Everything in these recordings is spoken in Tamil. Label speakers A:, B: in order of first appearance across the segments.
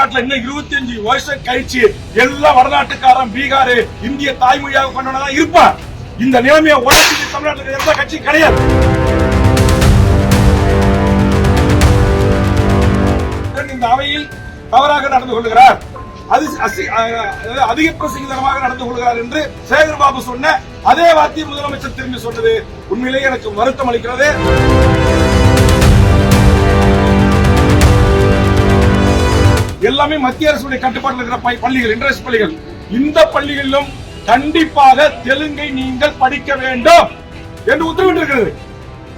A: தமிழ்நாட்டில் இன்னும் இருபத்தி அஞ்சு வருஷம் கழிச்சு எல்லா வடநாட்டுக்காரன் பீகார் இந்திய தாய்மொழியாக கொண்டவனதான் இருப்பான் இந்த நிலைமையை உடச்சி தமிழ்நாட்டில் எந்த கட்சி கிடையாது. இந்த அவையில் தவறாக நடந்து கொள்கிறார். அது அசி- அதிக பிரசங்கிதனமாக நடந்து கொள்கிறார் என்று சேகர் பாபு சொன்ன அதே வார்த்தையை முதலமைச்சர் திரும்பி சொன்னது. உண்மையிலேயே எனக்கு வருத்தம் அளிக்கிறது. எல்லாமே மத்திய அரசுடைய கட்டுப்பாட்டில் இருக்கிற பள்ளிகள் இன்ட்ரெஸ்ட் பள்ளிகள். இந்த பள்ளிகளிலும் கண்டிப்பாக தெலுங்கை நீங்கள் படிக்க வேண்டும் என்று உத்தரவிட்டிருக்கிறது.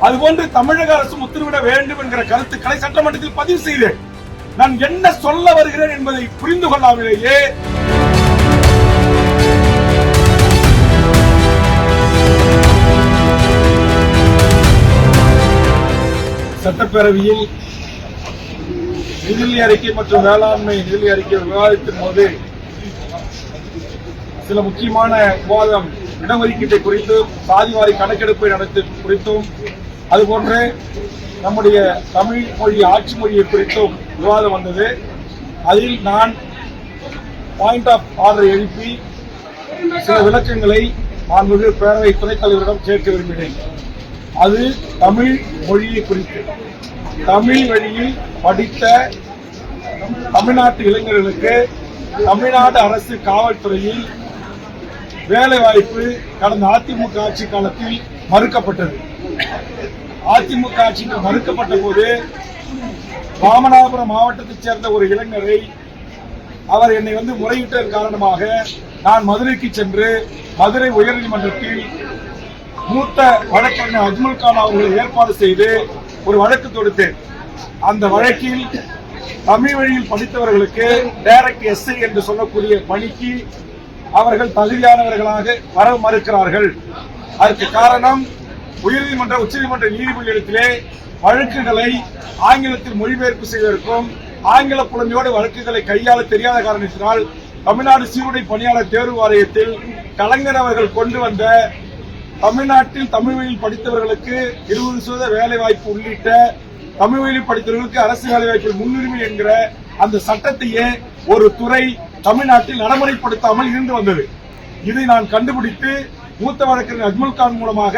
A: அதுபோன்று தமிழக அரசும் உத்தரவிட வேண்டும் என்கிற கருத்துக்களை சட்டமன்றத்தில் பதிவு செய்தேன் நான் என்ன சொல்ல வருகிறேன் என்பதை புரிந்து கொள்ளாமலேயே சட்டப்பேரவையில் நிதி அறிக்கை மற்றும் வேளாண்மை நிதி அறிக்கை விவாதத்தின் போது சில முக்கியமான விவாதம் இடஒதுக்கீட்டை குறித்தும் சாதிவாரி கணக்கெடுப்பை நடத்தி குறித்தும் அதுபோன்று நம்முடைய தமிழ் மொழி ஆட்சி மொழியை குறித்தும் விவாதம் வந்தது. அதில் நான் பாயிண்ட் ஆஃப் ஆர்டர் எழுப்பி சில விளக்கங்களை மாண்புமிகு பேரவை துணைத் தலைவரிடம் கேட்க விரும்பினேன் அது தமிழ் மொழியை குறித்து. தமிழ் வழியில் படித்த தமிழ்நாட்டு இளைஞர்களுக்கு தமிழ்நாடு அரசு காவல்துறையில் வேலைவாய்ப்பு கடந்த அதிமுக ஆட்சி காலத்தில் மறுக்கப்பட்டது. அதிமுக ஆட்சிக்கு மறுக்கப்பட்ட போது ராமநாதபுரம் மாவட்டத்தைச் சேர்ந்த ஒரு இளைஞரை அவர் என்னை வந்து முறையிட்டதன் காரணமாக நான் மதுரைக்கு சென்று மதுரை உயர்நீதிமன்றத்தில் மூத்த வழக்கறிஞர் அஜ்மல் கான் அவர்களை ஏற்பாடு செய்து ஒரு வழக்கு தொடுத்தேன். அந்த வழக்கில் தமிழ் வழியில் படித்தவர்களுக்கு டைரக்ட் எஸ்ஐ என்று சொல்லக்கூடிய பணிக்கு அவர்கள் தகுதியானவர்களாக வர மறுக்கிறார்கள். அதற்கு காரணம் உயர்நீதிமன்ற உச்சநீதிமன்ற நீதிபதியிடத்திலே வழக்குகளை ஆங்கிலத்தில் மொழிபெயர்ப்பு செய்வதற்கும் ஆங்கில புலமையோடு வழக்குகளை கையாள தெரியாத காரணத்தினால் தமிழ்நாடு சீருடை பணியாளர் தேர்வு வாரியத்தில் கலைஞர் அவர்கள் கொண்டு வந்த தமிழ்நாட்டில் தமிழ் வழியில் படித்தவர்களுக்கு இருபது சதவீத வேலை வாய்ப்பு உள்ளிட்ட தமிழ் வழியில் படித்தவர்களுக்கு அரசு வேலை வாய்ப்பில் முன்னுரிமை என்கிற அந்த சட்டத்தையே ஒரு துறை தமிழ்நாட்டில் நடைமுறைப்படுத்தாமல் இருந்து வந்தது. இதை நான் கண்டுபிடித்து மூத்த வழக்கறிஞர் அஜ்மல் கான் மூலமாக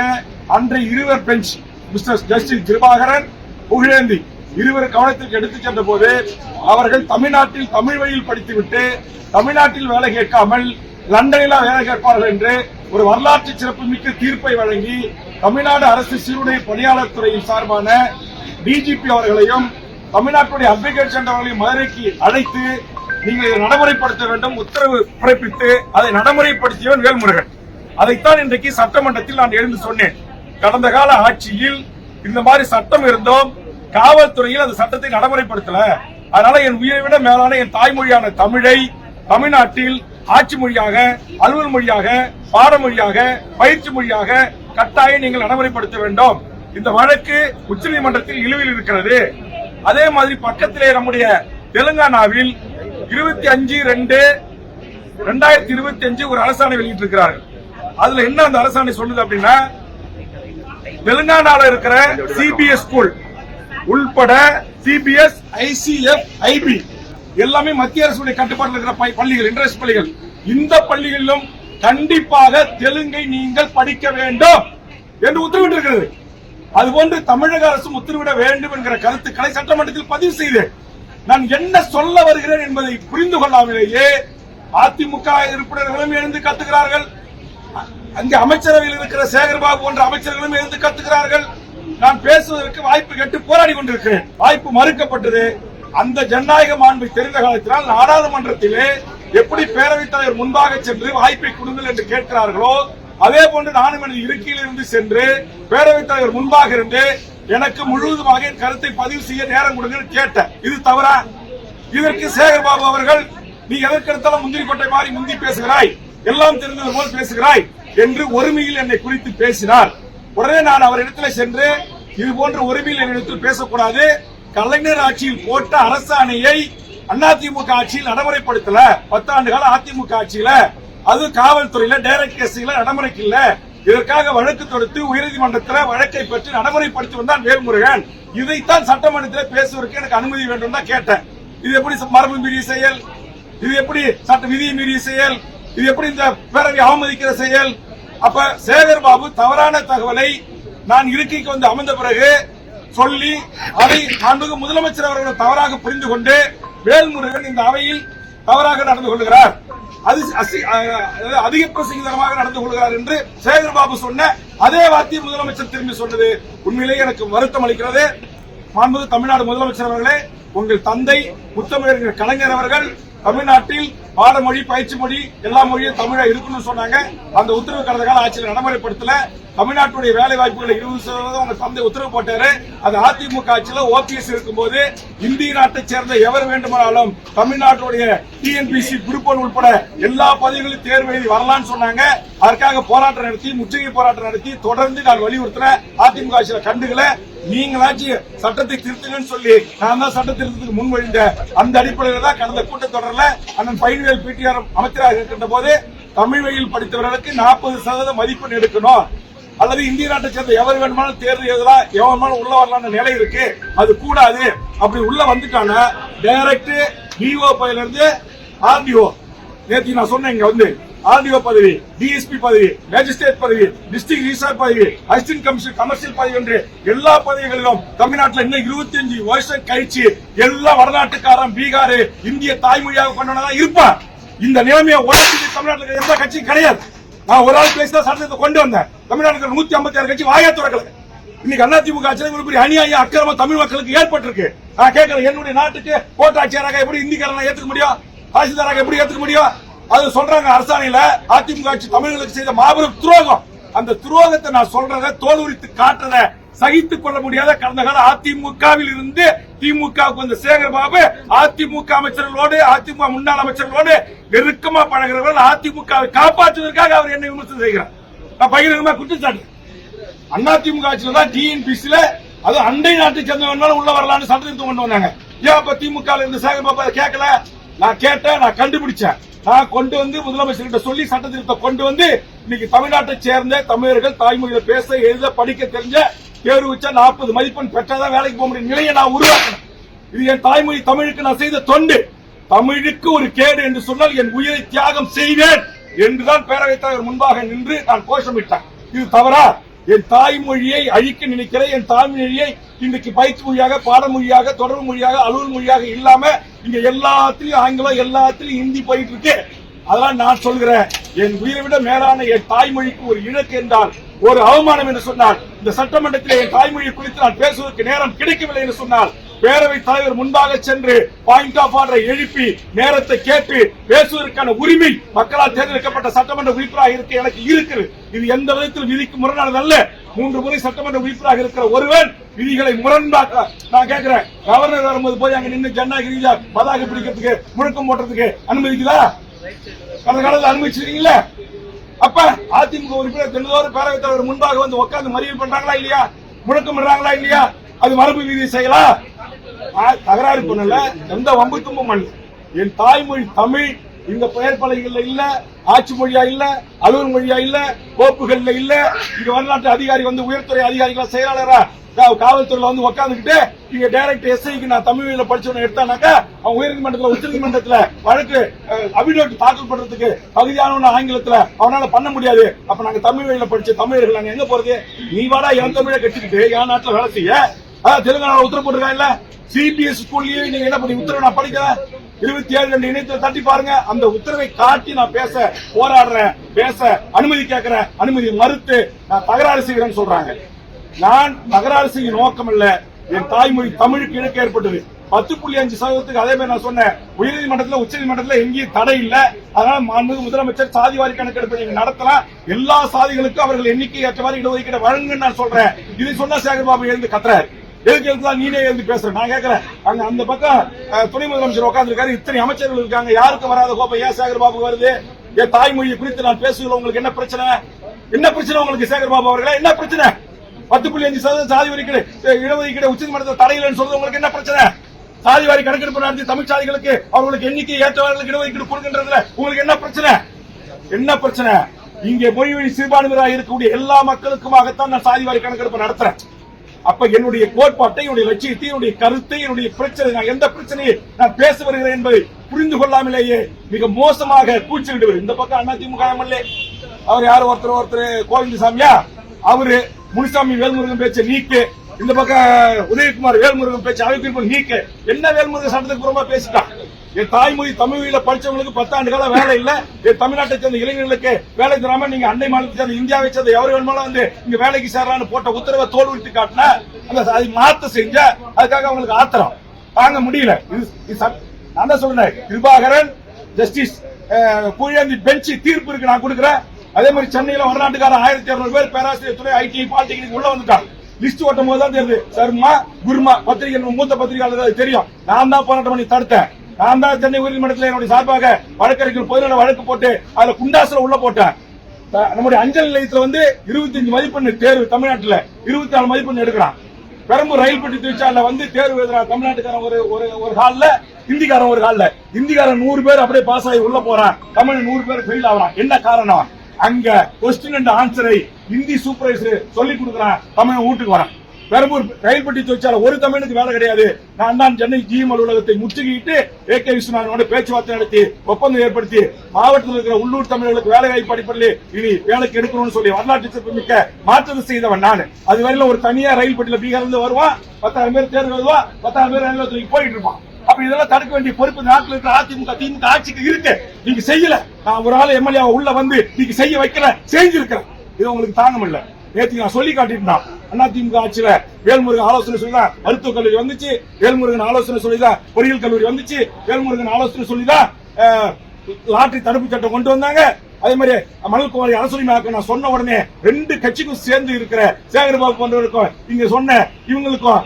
A: அன்றைய இருவர் bench mister justice Kirubakaran Pugazhendhi இருவர் கவனத்திற்கு எடுத்துச் சென்ற போது அவர்கள் தமிழ்நாட்டில் தமிழ் வழியில் படித்துவிட்டு தமிழ்நாட்டில் வேலை கேட்காமல் லண்டனில் வேலை கேட்பார்கள் என்று ஒரு வரலாற்று சிறப்புமிக்க தீர்ப்பை வழங்கி தமிழ்நாடு அரசு சீருடை பணியாளர் துறையின் சார்பான டிஜிபி அவர்களையும் தமிழ்நாட்டுடைய அட்வொகேட் சென்றவர்களையும் மதுரைக்கு அழைத்து நீங்கள் இதை நடைமுறைப்படுத்த வேண்டும் உத்தரவு பிறப்பித்து அதை நடைமுறைப்படுத்தியவன் வேல்முருகன். அதைத்தான் இன்றைக்கு சட்டமன்றத்தில் நான் எழுந்து சொன்னேன். கடந்த கால ஆட்சியில் இந்த மாதிரி சட்டம் இருந்தோம். காவல்துறையில் அந்த சட்டத்தை நடைமுறைப்படுத்தல. அதனால என் உயிரை விட மேலான என் தாய்மொழியான தமிழை தமிழ்நாட்டில் ஆட்சி மொழியாக அலுவல் மொழியாக பாடமொழியாக பயிற்சி மொழியாக கட்டாயம் நீங்கள் நடைமுறைப்படுத்த வேண்டும். இந்த வழக்கு உச்சநீதிமன்றத்தில் இழுவில் இருக்கிறது. அதே மாதிரி பக்கத்திலே நம்முடைய தெலுங்கானாவில் இருபத்தி அஞ்சு ரெண்டு ரெண்டாயிரத்தி இருபத்தி அஞ்சு ஒரு அரசாணை வெளியிட்டிருக்கிறார்கள். அதுல என்ன அந்த அரசாணை சொல்லுது அப்படின்னா தெலுங்கானால இருக்கிற சிபிஎஸ் ஸ்கூல் உள்பட சிபிஎஸ் ஐசிஎஃப் ஐபி எல்லாமே மத்திய அரசுடைய கட்டுப்பாட்டில் இருக்கிற பள்ளிகள் இன்ட்ரெஸ்ட் பள்ளிகள். இந்த பள்ளிகளிலும் கண்டிப்பாக தெலுங்கை நீங்கள் படிக்க வேண்டும் என்று உத்தரவிட்டிருக்கிறது. அதுபோன்று தமிழக அரசும் உத்தரவிட வேண்டும் என்கிற கருத்துக்களை சட்டமன்றத்தில் பதிவு செய்தேன் நான் என்ன சொல்ல வருகிறேன் என்பதை புரிந்து கொள்ளாமலேயே அதிமுக உறுப்பினர்களும் எழுந்து கத்துகிறார்கள் அங்கே அமைச்சரவையில் இருக்கிற சேகர்பாபு போன்ற அமைச்சர்களும் எழுந்து கத்துகிறார்கள் நான் பேசுவதற்கு வாய்ப்பு கேட்டு போராடி கொண்டிருக்கிறேன். வாய்ப்பு மறுக்கப்பட்டது. அந்த ஜனநாயக மாண்பை தெரிந்த காலத்தினால் நாடாளுமன்றத்திலே எப்படி பேரவைத் தலைவர் முன்பாக சென்று வாய்ப்பை கொடுங்கள் என்று கேட்கிறார்களோ அதே போன்று நானும் எனது இருக்கையில் இருந்து சென்று பேரவைத் தலைவர் முன்பாக இருந்து எனக்கு முழுவதுமாக என் கருத்தை பதிவு செய்ய நேரம் கொடுங்கள் கேட்டேன். இது தவறா? இதற்கு சேகர்பாபு அவர்கள் நீ எதற்கெடுத்தாலும் முந்திரி கொட்டை மாறி முந்தி பேசுகிறாய் எல்லாம் தெரிந்தது போல் பேசுகிறாய் என்று ஒருமையில் என்னை குறித்து பேசினார். உடனே நான் அவரிடத்தில் சென்று இது போன்ற ஒருமையில் என்னிடத்தில் பேசக்கூடாது கலைஞர் ஆட்சியில் போட்ட அரசாணையை அதிமுக ஆட்சியில் நடைமுறைப்படுத்தல. பத்தாண்டு கால அதிமுக ஆட்சியில அது காவல்துறையில டைரக்ட் கேஸ்ல நடைமுறைக்கு இல்ல இதற்காக வழக்கு தொடுத்து உயர்நீதிமன்றத்தில் வழக்கை பெற்று நடைமுறைப்படுத்தி வந்தான் வேல்முருகன். இதைத்தான் சட்டமன்றத்தில் பேசுவதற்கு எனக்கு அனுமதி வேண்டும் தான் கேட்டேன். இது எப்படி மரபு மீறிய செயல்? இது எப்படி சட்ட விதியை மீறிய செயல்? இது எப்படி இந்த பேரவை அவமதிக்கிற செயல்? அப்ப சேகர் பாபு தவறான தகவலை நான் இருக்கைக்கு வந்து அமர்ந்த பிறகு சொல்லி அதை மாண்புமிகு முதலமைச்சர் அவர்கள் தவறாக புரிந்து கொண்டு வேல்முருகன் இந்த அவையில் தவறாக நடந்து கொள்கிறார். அது அசி- அதிக பிரசிங்கரமாக நடந்து கொள்கிறார் என்று சேகர் பாபு சொன்ன அதே வார்த்தையை முதலமைச்சர் திரும்பி சொன்னது. உண்மையிலேயே எனக்கு வருத்தம் அளிக்கிறது. மாண்புமிகு தமிழ்நாடு முதலமைச்சர் அவர்களே உங்கள் தந்தை முத்தமிழர் கலைஞர் அவர்கள் தமிழ்நாட்டில் பாடமொழி பயிற்சி மொழி எல்லா மொழியும் தமிழா இருக்கணும்னு சொன்னாங்க. அந்த உத்தரவு கடந்த கால ஆட்சியில் நடைமுறைப்படுத்தல. தமிழ்நாட்டுடைய வேலை வாய்ப்புகளை இருபது சதவீதம் உங்க தந்தை உத்தரவு போட்டாரு. அது அதிமுக ஆட்சியில ஓபிஎஸ் இருக்கும்போது இந்திய நாட்டை சேர்ந்த எவர் வேண்டுமானாலும் தமிழ்நாட்டுடைய டிஎன்பிசி குரூப் உட்பட எல்லா பதவிகளும் தேர்வு எழுதி வரலாம்னு சொன்னாங்க. அதற்காக போராட்டம் நடத்தி முற்றுகை போராட்டம் நடத்தி தொடர்ந்து நான் வலியுறுத்துறேன் அதிமுக ஆட்சியில கண்டுகளை நீங்களாச்சும் சட்டத்தை திருத்துங்கன்னு சொல்லி நான் தான் சட்ட திருத்தத்துக்கு முன்மொழிந்த அந்த அடிப்படையில் தான் கடந்த கூட்டத்தொடரில் அண்ணன் பயிர்வேல் பிடிஆர் அமைச்சராக இருக்கின்ற போது தமிழ் வழியில் படித்தவர்களுக்கு நாற்பது சதவீதம் மதிப்பெண் எடுக்கணும். அல்லது இந்திய நாட்டை சேர்ந்த எவர் வேணுமானாலும் தேர்வு எதிரா எவன் வேணுமானாலும் உள்ள வரலாம்னு நிலை இருக்கு. அது கூடாது. அப்படி உள்ள வந்துட்டான டைரக்ட் டிஓ பதவியில இருந்து ஆர்டிஓ நேற்று நான் சொன்னேன் இங்க வந்து ஆர்டிஓ பதவி டிஎஸ்பி பதவி மேஜிஸ்ட்ரேட் பதவி டிஸ்ட்ரிக்ட் ரிசர்வ் பதவி அசிஸ்டன்ட் கமிஷன் கமர்ஷியல் பதவி என்று எல்லா பதவிகளிலும் தமிழ்நாட்டில் இன்னும் இருபத்தி அஞ்சு வருஷம் கழிச்சு எல்லா வடநாட்டுக்காரன் பீகார் இந்திய தாய்மொழியாக கொண்டவனா இருப்பான் இந்த நிலைமையை உடனே தமிழ்நாட்டில் எந்த கட்சியும் கிடையாது. நான் ஒரு ஆள் பேசி தான் சட்டத்தை கொண்டு வந்தேன். தமிழ்நாட்டில் நூத்தி ஐம்பத்தி ஆறு கட்சி வாயா திறக்கல. இன்னைக்கு அதிமுக ஆட்சியில் இவ்வளவு பெரிய அநியாயம் அக்கிரம தமிழ் மக்களுக்கு ஏற்பட்டிருக்கு. நான் கேட்கிறேன் என்னுடைய நாட்டுக்கு கோட்டாட்சியராக எப்படி இந்திக்காரனை ஏத்துக்க முடியும்? தாசில்தாராக எப்படி ஏத்துக்க முடியும்? அது சொல்றாங்க அரசாணையில அதிமுக ஆட்சி தமிழர்களுக்கு செய்த மாபெரும் துரோகம். அந்த துரோகத்தை நான் சொல்றத தோல் உரித்து காட்டுறத சகித்துக் கொள்ள முடியாத கடந்த கால அதிமுகவில் இருந்து திமுகவுக்கு வந்த சேகர் பாபு அதிமுக அமைச்சர்களோடு அதிமுக முன்னாள் அமைச்சர்களோடு நெருக்கமா பழகிறவர்கள் அதிமுகவை காப்பாற்றுவதற்காக அவர் என்னை விமர்சனம் செய்கிறார். நான் பகிரங்கமா குற்றச்சாட்டு. அதிமுக திமுக தான் டிஎன்பிசில அது அண்டை நாட்டை சேர்ந்தவனாலும் உள்ள வரலாம்னு சட்டத்திருத்தம் கொண்டு வந்தாங்க. ஏன் அப்ப திமுக இருந்து சேகர்பாபு அதை கேட்கல? நான் கேட்டேன் நான் கண்டுபிடிச்சேன். நான் கொண்டு வந்து முதலமைச்சர்கிட்ட சொல்லி சட்டத்திருத்தம் கொண்டு வந்து இன்னைக்கு தமிழ்நாட்டை சேர்ந்த தமிழர்கள் தாய்மொழியில பேச எழுத படிக்க தெரிஞ்ச தேர்வு வச்சா நாற்பது மதிப்பெண் பெற்றாதான் வேலைக்கு போக முடியும். நிலையை நான் உருவாக்கினேன் இது என் தாய்மொழி தமிழுக்கு நான் செய்த தொண்டு. தமிழுக்கு ஒரு கேடு என்று சொன்னால் என் உயிரை தியாகம் செய்வேன் என்றுதான் பேரவைத் தலைவர் முன்பாக நின்று நான் கோஷமிட்டேன். இது தவறா? என் தாய்மொழியை அழிக்க நினைக்கிற என் தாய்மொழியை இன்றைக்கு பயிற்சி மொழியாக பாடமொழியாக தொடர்பு மொழியாக அலுவல் மொழியாக இல்லாம இங்க எல்லாத்திலையும் ஆங்கிலம் எல்லாத்திலையும் ஹிந்தி போயிட்டு இருக்கு. அதெல்லாம் நான் சொல்கிறேன் என் உயிரை விட மேலான என் தாய்மொழிக்கு ஒரு இழக்கு என்றால் ஒரு அவமானம் என்று சொன்னால் இந்த சட்டமன்றத்திலே என் தாய்மொழி குறித்து நான் பேசுவதற்கு நேரம் கிடைக்கவில்லை என்று சொன்னால் பேரவைத் தலைவர் முன்பாக சென்று பாயிண்ட் ஆஃப் ஆர்டரை எழுப்பி நேரத்தை கேட்டு பேசுவதற்கான உரிமை மக்களால் தேர்ந்தெடுக்கப்பட்ட சட்டமன்ற உறுப்பினராக இருக்க எனக்கு இருக்குது. இது எந்த விதத்தில் விதிக்கு முரணானது அல்ல. மூன்று முறை சட்டமன்ற உறுப்பினராக இருக்கிற ஒருவன் விதிகளை முரண்பாக்க நான் கேட்கிறேன் கவர்னர் வரும்போது போய் அங்க நின்று ஜனநாயக பதாக பிடிக்கிறதுக்கு முழக்கம் போடுறதுக்கு அனுமதிக்குதா? கடந்த காலத்தில் அனுமதிச்சிருக்கீங்களா அப்ப அதிமுக உறுப்பினர் தினந்தோறும் பேரவைத் தலைவர் முன்பாக வந்து உட்கார்ந்து மறியல் பண்றாங்களா இல்லையா? முழக்கம் பண்றாங்களா இல்லையா? அது மரபு விதி செய்யலாம் தகராறு பண்ணல. எந்த வம்பு தும்பும் பண்ணல என் தாய்மொழி தமிழ் இந்த பெயர் பலகைகள்ல இல்ல ஆட்சி மொழியா இல்ல அலுவல் மொழியா இல்ல கோப்புகள்ல இல்ல. இங்க வரலாற்று அதிகாரி வந்து உயர்த்துறை அதிகாரிகளா செயலாளரா? காவல்துறையில வந்து உட்காந்துக்கிட்டு நீங்க டைரக்ட் எஸ்ஐக்கு நான் தமிழ் வழியில படிச்சவன எடுத்தானாக்கா அவன் உயர்நீதிமன்றத்துல உச்சநீதிமன்றத்துல வழக்கு அபிடோட் தாக்கல் பண்றதுக்கு பகுதியான ஆங்கிலத்துல அவனால பண்ண முடியாது. அப்ப நாங்க தமிழ் வழியில படிச்ச தமிழர்கள் நாங்க எங்க போறது? நீ வாடா என் தமிழை கட்டிக்கிட்டு என் நாட்டுல வேலை செய்ய. அதான் தெலுங்கானா உத்தரவு போட்டுருக்கா இல்ல? சிபிஎஸ் ஸ்கூல்லயே நீங்க என்ன பண்ணி உத்தரவு நான் படிக்கிறேன்? இருபத்தி ஏழு ரெண்டு இணையத்துல தட்டி பாருங்க. அந்த உத்தரவை காட்டி நான் பேச போராடுறேன் பேச அனுமதி கேட்கிறேன். அனுமதி மறுத்து நான் தகராறு செய்கிறேன்னு சொல்றாங்க. நான் தகராறு நோக்கம் இல்ல என் தாய்மொழி தமிழுக்கு இழக்க ஏற்பட்டது. பத்து புள்ளி அஞ்சு சதவீதத்துக்கு அதே மாதிரி நான் சொன்னேன். உயர்நீதிமன்றத்தில் உச்சநீதிமன்றத்தில் எங்கேயும் தடை இல்லை. அதனால மாண்புமிகு முதலமைச்சர் சாதி வாரி கணக்கெடுப்பு நீங்க நடத்தலாம். எல்லா சாதிகளுக்கும் அவர்கள் எண்ணிக்கை ஏற்ற மாதிரி இடஒதுக்கீடு வழங்குன்னு நான் சொல்றேன். இது சொன்னா சேகர்பாபு எழுந்து கத்துறாரு. எதுக்கு எதுக்கு நீனே எழுந்து பேசுற? நான் கேட்கிறேன். அங்க அந்த பக்கம் துணை முதலமைச்சர் உட்காந்துருக்காரு இத்தனை அமைச்சர்கள் இருக்காங்க. யாருக்கு வராத கோப்பை ஏன் சேகர் வருது? என் தாய்மொழியை குறித்து நான் பேசுகிறேன் உங்களுக்கு என்ன பிரச்சனை? என்ன பிரச்சனை உங்களுக்கு சேகர் பாபு அவர்களே? என்ன பிரச்சனை? பத்து புள்ளி அஞ்சு சதவீதம் சாதி ஒதுக்கீடு இடஒதுக்கீடு உச்சநீதிமன்றத்தில் தடையில்னு சொல்றது உங்களுக்கு என்ன பிரச்சனை? சாதி வாரி கணக்கெடுப்பு நடத்தி தமிழ் சாதிகளுக்கு அவர்களுக்கு எண்ணிக்கை ஏற்றவர்களுக்கு இடஒதுக்கீடு கொடுக்கின்றதுல உங்களுக்கு என்ன பிரச்சனை? என்ன பிரச்சனை? இங்கே மொழி சிறுபான்மையாக இருக்கக்கூடிய எல்லா மக்களுக்குமாகத்தான் நான் சாதி வாரி கணக்கெடுப்பு நடத்துறேன். அப்ப என்னுடைய கோட்பாட்டை என்னுடைய லட்சியத்தை என்னுடைய கருத்தை என்னுடைய பிரச்சனை நான் எந்த பிரச்சனையை நான் பேச வருகிறேன் என்பதை புரிந்து கொள்ளாமலேயே மிக மோசமாக கூச்சலிடுவர் இந்த பக்கம் அதிமுக எம்எல்ஏ. அவர் யார்? ஒருத்தர் ஒருத்தர் கோவிந்தசாமியா? அவரு முனிசாமி வேல்முருகன் பேச்ச நீக்கு இந்த பக்கம் உதயகுமார் வேல்முருகன் பேச்சு அவைக்கு நீக்கு. என்ன வேல்முருகன் சட்டத்துக்கு புறமா பேசிட்டான் என் தாய்மொழி தமிழில படிச்சவங்களுக்கு பத்தாண்டு கால வேலை இல்ல. என் தமிழ்நாட்டை சேர்ந்த இளைஞர்களுக்கு வேலை தராம நீங்க அண்டை மாநிலத்தை சேர்ந்த இந்தியாவை சேர்ந்த எவரு வேணுமாலும் வந்து இங்க வேலைக்கு சேரலான்னு போட்ட உத்தரவை தோல் விட்டு காட்டினா அந்த அதை மாத்த செஞ்ச அதுக்காக அவங்களுக்கு ஆத்திரம். தாங்க முடியல. இது நான் தான் சொல்றேன். கிருபாகரன் ஜஸ்டிஸ் புயந்தி பெஞ்சு தீர்ப்பு இருக்கு நான் கொடுக்குறேன். அதே மாதிரி சென்னையில வடநாட்டுக்கார ஆயிரத்தி இருநூறு பேர் பேராசிரியர் துறை ஐடி பாலிடெக்னிக் உள்ள வந்துட்டாங்க லிஸ்ட் ஓட்டும் போது தான் தெரியுது. சர்மா குருமா பத்திரிகை மூத்த பத்திரிகையாளர் அது தெரியும். நான் தான் போராட்டம் பண்ணி தடுத்தேன். நான் தான் சென்னை உயர்நீதிமன்றத்தில் என்னுடைய சார்பாக வழக்கறிஞர் பொதுநல வழக்கு போட்டு அதுல குண்டாசுல உள்ள போட்டேன். நம்முடைய அஞ்சல் நிலையத்துல வந்து 25 மதிப்பெண் தேர்வு தமிழ்நாட்டுல. இருபத்தி நாலு மதிப்பெண் எடுக்கிறான். பெரம்பூர் ரயில் பெட்டி தொழிற்சாலையில வந்து தேர்வு எழுதுறான் தமிழ்நாட்டுக்காரன் ஒரு ஒரு ஒரு ஹால்ல ஹிந்திக்காரன் ஒரு ஹால்ல. ஹிந்திக்காரன் நூறு பேர் அப்படியே பாஸ் ஆகி உள்ள போறான். தமிழ் நூறு பேர் ஃபெயில் ஆகிறான் என்ன காரணம்? அங்க கொஸ்டின் அண்ட் ஆன்சரை ஹிந்தி சூப்பர்வைசர் சொல்லி கொடுக்குறான். தமிழ் வீட்டுக்கு வரான். பெரம்பூர் ரயில் பெட்டி தொழிற்சாலை ஒரு தமிழுக்கு வேலை கிடையாது. நான் தான் சென்னை ஜிஎம் அலுவலகத்தை முற்றுகையிட்டு ஏ கே விஸ்வநாதனோட பேச்சுவார்த்தை நடத்தி ஒப்பந்தம் ஏற்படுத்தி மாவட்டத்தில் இருக்கிற உள்ளூர் தமிழர்களுக்கு வேலை வாய்ப்பு அடிப்படையில் இனி வேலைக்கு எடுக்கணும்னு சொல்லி வரலாற்று சிறப்புமிக்க மாற்றத்தை செய்தவன் நான். அது வரையில ஒரு தனியா ரயில் பெட்டியில பீகார்ல இருந்து வருவான் பத்தாயிரம் பேர் தேர்வு எழுதுவான் பத்தாயிரம் பேர் ரயில் தூக்கி போயிட்டு இருப்பான். அப்ப இதெல்லாம் தடுக்க வேண்டிய பொறுப்பு நாட்டில் இருக்கிற அதிமுக திமுக ஆட்சிக்கு இருக்கு. நீங்க செய்யல. நான் ஒரு ஆள் எம்எல்ஏ உள்ள வந்து நீங்க செய்ய வைக்கல செஞ்சிருக்கிறேன். இது உங்களுக்கு தாங்க முடியல நேற்று நான் சொல்லி காட்டியிருந்தான். அண்ணா திமுக ஆட்சியில வேல்முருகன் ஆலோசனை சொல்லிதான் மருத்துவக் கல்லூரி வந்துச்சு. வேல்முருகன் ஆலோசனை சொல்லிதான் பொறியியல் கல்லூரி வந்துச்சு. வேல்முருகன் ஆலோசனை சொல்லிதான் லாட்டரி தடுப்பு சட்டம் கொண்டு வந்தாங்க. அதே மாதிரி மணல்குமாரி அரசுரிமையாக்க நான் சொன்ன உடனே ரெண்டு கட்சிக்கும் சேர்ந்து இருக்கிற சேகர்பாபு போன்றவருக்கும் இங்க சொன்ன இவங்களுக்கும்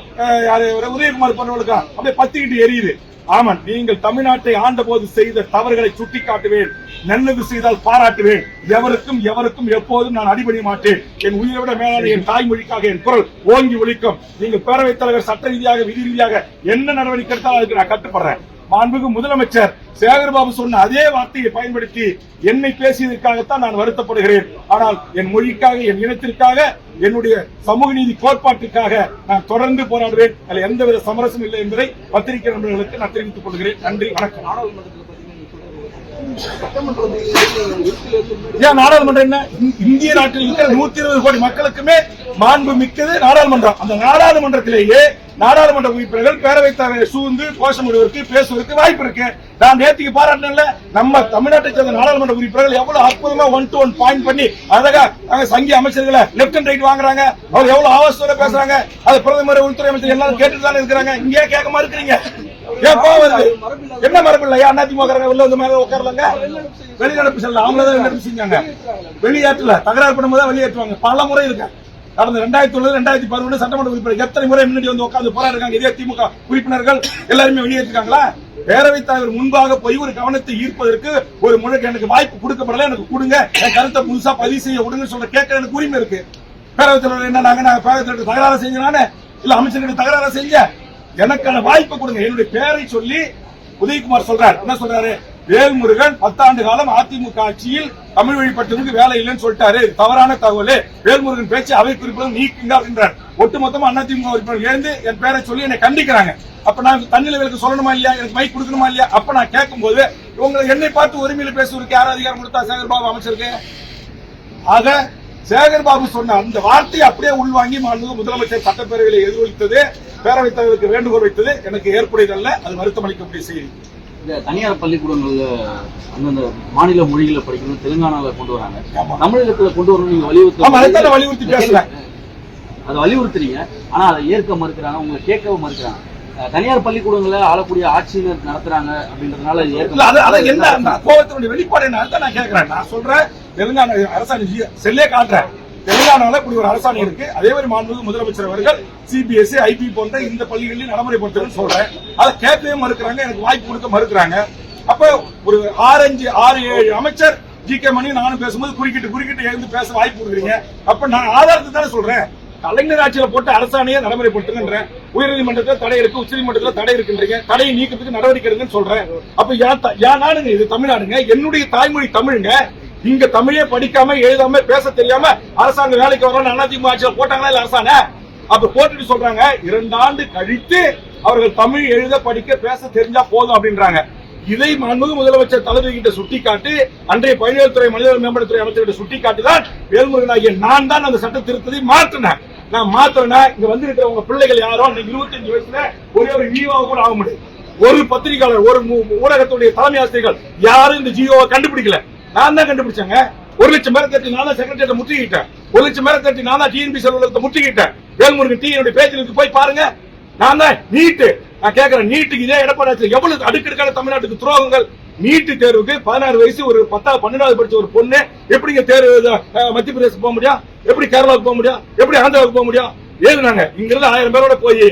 A: யாரு உதயகுமார் போன்றவர்களுக்கும் அப்படியே பத்திக்கிட்டு எரியுது. ஆமாம் நீங்கள் தமிழ்நாட்டை ஆண்டபோது செய்த தவறுகளை சுட்டி காட்டுவேன் நல்லது செய்தால் பாராட்டுவேன். எவருக்கும் எவருக்கும் எப்போதும் நான் அடிபணிய மாட்டேன். என் உயிரை விட மேலான என் தாய்மொழிக்காக என் குரல் ஓங்கி ஒழிக்கும் நீங்கள் பேரவைத் தலைவர் சட்ட ரீதியாக விதி ரீதியாக என்ன நடவடிக்கை எடுத்தாலும் அதுக்கு நான் கட்டுப்படுறேன். மாண்புக்கு முதலமைச்சர் சேகர்பாபு சொன்ன அதே வார்த்தையை பயன்படுத்தி என்னை பேசியதற்காகத்தான் நான் வருத்தப்படுகிறேன். ஆனால் என் மொழிக்காக என் இனத்திற்காக என்னுடைய சமூக நீதி கோட்பாட்டுக்காக நான் தொடர்ந்து போராடுவேன். அதில் எந்தவித சமரசம் இல்லை என்பதை பத்திரிகை நண்பர்களுக்கு நான் தெரிவித்துக் கொள்கிறேன். நன்றி வணக்கம். ஏன் நாடாளுமன்றம் என்ன? இந்திய நாட்டில் இருக்கிற நூத்தி இருபது கோடி மக்களுக்குமே மாண்பு மிக்கது நாடாளுமன்றம். அந்த நாடாளுமன்றத்திலேயே நாடாளுமன்ற உறுப்பினர்கள் பேரவைத் தலைவர் சூழ்ந்து கோஷமிடுவதற்கு பேசுவதற்கு வாய்ப்பு இருக்கு. நான் நேற்றுக்கு பாராட்டினேன்ல நம்ம தமிழ்நாட்டை சேர்ந்த நாடாளுமன்ற உறுப்பினர்கள் எவ்வளவு அற்புதமா ஒன் டு ஒன் பாயிண்ட் பண்ணி அழகா சங்கி சங்கிய அமைச்சர்களை லெப்ட் அண்ட் ரைட் வாங்குறாங்க. அவர் எவ்வளவு ஆவாசத்தோட பேசுறாங்க. அது பிரதமர் உள்துறை அமைச்சர் எல்லாரும் கேட்டுட்டு தானே இருக்கிறாங்க. இங்கே கேட்க இருக்கிறீங்க ஏன் கோவம் வருது? என்ன மரபு இல்லையா அதிமுக உள்ள வந்து மேல உட்காரலங்க? வெளிநடப்பு செல்ல அவங்களதான் தான் செஞ்சாங்க. வெளியேற்றல. தகராறு பண்ணும்போது வெளியேற்றுவாங்க. பல முறை இருக்கு. கடந்த ரெண்டாயிரத்தி ஒன்பது ரெண்டாயிரத்தி பதினொன்று சட்டமன்ற உறுப்பினர் எத்தனை முறை முன்னாடி வந்து உட்காந்து போராடுறாங்க இதே திமுக உறுப்பினர்கள் எல்லாருமே வெளியேற்றிருக்காங்களா? பேரவைத் தலைவர் முன்பாக போய் ஒரு கவனத்தை ஈர்ப்பதற்கு ஒரு முழுக்க எனக்கு வாய்ப்பு கொடுக்கப்படல. எனக்கு கொடுங்க. என் கருத்தை புதுசா பதிவு செய்ய விடுங்க சொல்ற கேட்க எனக்கு உரிமை இருக்கு. பேரவைத் தலைவர் என்ன நாங்க நாங்க பேரவைத் தலைவர் தகராறு செஞ்சனால இல்ல அமைச்சர்கிட்ட தகராறு செஞ்ச? எனக்கான வாய்ப்பை கொடுங்க. என்னுடைய பேரை சொல்லி உதயகுமார் சொல்றாரு. என்ன சொல்றாரு? வேல்முருகன் பத்தாண்டு காலம் அதிமுக ஆட்சியில் தமிழ் வழிபட்டவருக்கு வேலை இல்லைன்னு சொல்லிட்டாரு. தவறான தகவல். வேல்முருகன் பேச்சு அவை குறிப்பிடம் நீக்குங்க அப்படின்றார். ஒட்டுமொத்தமா அதிமுக உறுப்பினர் எழுந்து என் பேரை சொல்லி என்னை கண்டிக்கிறாங்க. அப்ப நான் தண்ணில விலக்கு சொல்லணுமா இல்லையா? எனக்கு மைக் கொடுக்கணுமா இல்லையா? அப்ப நான் கேட்கும்போது உங்களை என்னை பார்த்து உரிமையில பேசுவதற்கு யார் அதிகாரம் கொடுத்தா சேகர்பாபு அமைச்சருக்கு? ஆக சேகர்பாபு சொன்ன அந்த வார்த்தையை அப்படியே உள்வாங்கி மாண்புமிகு முதலமைச்சர் சட்டப்பேரவையில் எதிரொலித்தது பேரவைத் தலைவருக்கு வேண்டுகோள் வைத்தது எனக்கு ஏற்புடையதல்ல அது வருத்தம் அளிக்கக்கூடிய செய்தி.
B: இந்த தனியார் பள்ளிக்கூடங்கள்ல அந்தந்த மாநில மொழிகளை படிக்கணும் தெலுங்கானால கொண்டு வராங்க. தமிழகத்துல கொண்டு வரணும் நீங்க வலியுறுத்தி
A: வலியுறுத்தி பேசுறேன்
B: அதை வலியுறுத்துறீங்க. ஆனா அதை ஏற்க மறுக்கிறாங்க உங்களை கேட்கவும் மறுக்கிறாங்க. தனியார் பள்ளிக்கூடங்களை ஆளக்கூடிய ஆட்சியினர் நடத்துறாங்க அப்படின்றதுனால இது ஏற்க
A: இல்ல அது அது என்ன கோபத்தினுடைய வெளிப்பாடு என்ன நான் கேட்கிறேன். நான் சொல்றேன் தெலுங்கானா அரசாணை ஜி- செல்லே காட்டுறேன். தெலுங்கானால இப்படி ஒரு அரசாணை இருக்கு. அதே மாதிரி மாண்புமிகு முதலமைச்சர் அவர்கள் சிபிஎஸ்இ ஐபி போன்ற இந்த பள்ளிகளில் நடைமுறைப்படுத்துறேன்னு சொல்றேன் அதை கேட்கவே மறுக்கிறாங்க. எனக்கு வாய்ப்பு கொடுக்க மறுக்கிறாங்க. அப்ப ஒரு ஆரஞ்சு ஆறு ஏழு அமைச்சர் ஜி கே மணி நானும் பேசும்போது குறுக்கிட்டு குறுக்கிட்டு எழுந்து பேச வாய்ப்பு கொடுக்குறீங்க. அப்ப நான் ஆதாரத்தை தானே சொல்றேன். கலைஞர் ஆட்சியில போட்டு அரசாணையை நடைமுறைப்படுத்துங்கன்றேன். உயர்நீதிமன்றத்தில் தடை இருக்கு உச்சநீதிமன்றத்தில் தடை இருக்குன்றீங்க. தடையை நீக்கத்துக்கு நடவடிக்கை எடுங்கன்னு சொல்றேன். அப்ப ஏன் யா நாடுங்க இது? தமிழ்நாடுங்க. என்னுடைய தாய்மொழி தமிழுங்க. இங்க தமிழே படிக்காம எழுதாம பேச தெரியாம அரசாங்க வேலைக்கு வரணும் அதிமுக ஆட்சியில போட்டாங்களா இல்ல அரசாங்க அப்ப போட்டுட்டு சொல்றாங்க இரண்டு ஆண்டு கழித்து அவர்கள் தமிழ் எழுத படிக்க பேச தெரிஞ்சா போதும் அப்படின்றாங்க. இதை மன்மது முதலமைச்சர் தளபதி கிட்ட சுட்டிக்காட்டி அன்றைய பயணியல் மனிதவள மேம்பாட்டுத்துறை அமைச்சர்கிட்ட சுட்டிக்காட்டி தான் வேல்முருகன் ஆகிய நான் தான் அந்த சட்ட திருத்தத்தை மாற்றினேன். நான் மாத்திரனா இங்க வந்திருக்கிற உங்க பிள்ளைகள் யாரோ இன்னைக்கு இருபத்தஞ்சு வயசுல ஒரே ஒரு ஈவாவை கூட ஆக முடியாது ஒரு பத்திரிகையாளர் ஒரு ஊடகத்துடைய தலைமை ஆசிரியர்கள் யாரும் இந்த ஜியோவை கண்டுபிடிக்கல. நான் தான் கண்டுபிடிச்சேங்க. ஒரு லட்சம் பேரை தட்டி நான் தான் செக்ரட்டரியத்தை முற்றுகிட்டேன் ஒரு லட்சம் பேரை தட்டி நான் தான் டிஎன்பி அலுவலகத்தை முற்றுகிட்டேன் வேல்முருகன் டி என்னுடைய பேஜிலுக்கு போய் பாருங்க. நான் தான் நீட்டு. நான் கேட்கிறேன் நீட்டுக்கு இதே எடப்பாடி எவ்வளவு அடுக்கடுக்கான தமிழ்நாட்டுக்கு துரோகங்கள்? நீட்டு தேர்வுக்கு பதினாறு வயசு ஒரு பத்தாவது பன்னெண்டாவது படிச்ச ஒரு பொண்ணு. எப்படிங்க தேர்வு மத்திய பிரதேசம் போக முடியும்? எப்படி கேரளாவுக்கு போக முடியும்? எப்படி ஆந்திராவுக்கு போக முடியும்? ஏது நாங்க இங்கிருந்து ஆயிரம் பேரோட போய்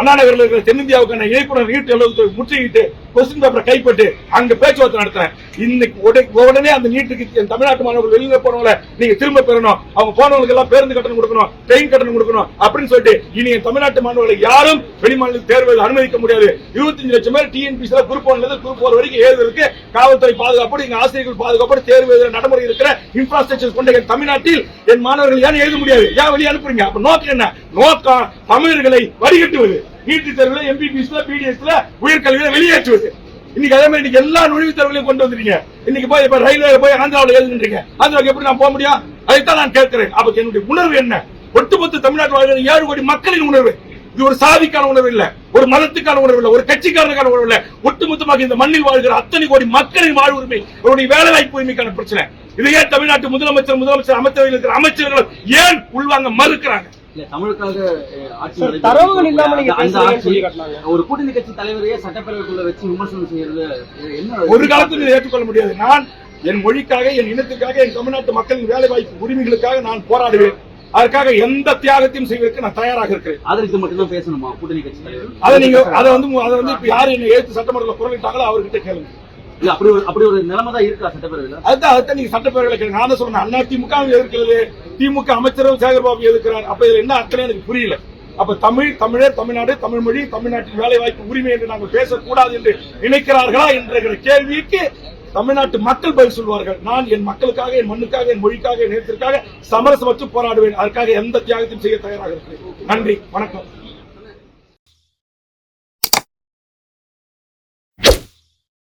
A: அண்ணா நகரில் இருக்கிற தென்னிந்தியாவுக்கான இயக்குனர் நீட்டு எழுபத்தி முற்றுகிட்டு கொஸ்டின் பேப்பரை கைப்பட்டு அங்க பேச்சுவார்த்தை நடத்துறேன். இன்னைக்கு உடனே உடனே அந்த நீட்டுக்கு தமிழ்நாட்டு மாணவர்கள் வெளியில போனவங்களை நீங்க திரும்ப பெறணும். அவங்க போனவங்களுக்கு எல்லாம் பேருந்து கட்டணம் கொடுக்கணும் ட்ரெயின் கட்டணம் கொடுக்கணும் அப்படின்னு சொல்லிட்டு இனி என் தமிழ்நாட்டு மாணவர்களை யாரும் வெளிமாநில தேர்வு அனுமதிக்க முடியாது. இருபத்தஞ்சு லட்சம் பேர் டிஎன்பிசி குரூப் ஒன்ல இருந்து குரூப் ஒரு வரைக்கும் ஏழுதற்கு காவல்துறை பாதுகாப்போடு எங்க ஆசிரியர்கள் பாதுகாப்போடு தேர்வு எழுதுற நடைமுறை இருக்கிற இன்ஃப்ராஸ்ட்ரக்சர் கொண்ட என் தமிழ்நாட்டில் என் மாணவர்கள் ஏன் எழுத முடியாது? ஏன் வெளியே அனுப்புறீங்க? அப்ப நோக்கம் என்ன? நோக்கம் தமிழர்களை வடிகட்டுவது. நீட்டு தேர்வுல எம்பிபிஎஸ்ல பிடிஎஸ்ல உயர்கல்வியில வெளியேற்றுவது. இன்னைக்கு அதே மாதிரி இன்னைக்கு எல்லா நுழைவுத் தேர்வுகளையும் கொண்டு வந்துட்டீங்க இன்னைக்கு போய் இப்ப ரயில்வே போய் ஆந்திராவில் எழுதுன்றீங்க ஆந்திராவுக்கு எப்படி நான் போக முடியும்? அதைத்தான் நான் கேட்கிறேன். அப்ப என்னுடைய உணர்வு என்ன? ஒட்டுமொத்த தமிழ்நாட்டு வாழ்கிற ஏழு கோடி மக்களின் உணர்வு. இது ஒரு சாதிக்கான உணர்வு இல்ல. ஒரு மதத்துக்கான உணர்வு இல்ல. ஒரு கட்சிக்காரனுக்கான உணர்வு இல்ல. ஒட்டுமொத்தமாக இந்த மண்ணில் வாழ்கிற அத்தனை கோடி மக்களின் வாழ்வுரிமை உரிமை அவருடைய வேலை வாய்ப்பு உரிமைக்கான பிரச்சனை. இதையே தமிழ்நாட்டு முதலமைச்சர் முதலமைச்சர் அமைச்சரவையில் இருக்கிற அமைச்சர்கள் ஏன் உள்வாங்க மறுக்கிறாங்க?
C: தரவுகள் இல்லாம.
B: ஒரு கூட்டணி கட்சி தலைவரையே சட்டப்பேரவைக்குள்ள வச்சு விமர்சனம் செய்யறது என்ன
A: ஒரு காலத்தில் ஏற்றுக்கொள்ள முடியாது. நான் என் மொழிக்காக என் இனத்துக்காக என் தமிழ்நாட்டு மக்களின் வேலை வாய்ப்பு உரிமைகளுக்காக நான் போராடுவேன். அதற்காக எந்த தியாகத்தையும் செய்வதற்கு நான் தயாராக இருக்கிறேன்.
B: ஆதரித்து மட்டும்தான் பேசணுமா கூட்டணி கட்சி தலைவர்?
A: அதை நீங்க அதை வந்து அதை வந்து இப்ப யாரு என்ன எழுத்து சட்டமன்றத்தில் குரலிட்டாங்களோ அவர்கிட்ட கேளுங்க.
B: அப்படி ஒரு அப்படி ஒரு நிலைமை தான் இருக்கா சட்டப்பேரவையில?
A: அதுதான் அதுதான் நீங்க சட்டப்பேரவையில் நான் தான் சொன்னேன் அண்ணா திமுக எதிர்க்கிறது திமுக அமைச்சரும் சேகர்பாபு எதிர்க்கிறார். அப்ப இதுல என்ன அர்த்தம் எனக்கு புரியல. அப்ப தமிழ் தமிழர் தமிழ்நாடு தமிழ் மொழி தமிழ்நாட்டின் வேலை வாய்ப்பு உரிமை என்று நாங்கள் பேசக்கூடாது என்று நினைக்கிறார்களா என்ற கேள்விக்கு தமிழ்நாட்டு மக்கள் பதில் சொல்வார்கள். நான் என் மக்களுக்காக என் மண்ணுக்காக என் மொழிக்காக என் நேரத்திற்காக சமரசமற்று போராடுவேன். அதற்காக எந்த தியாகத்தையும் செய்ய தயாராக இருக்கிறேன். நன்றி வணக்கம்.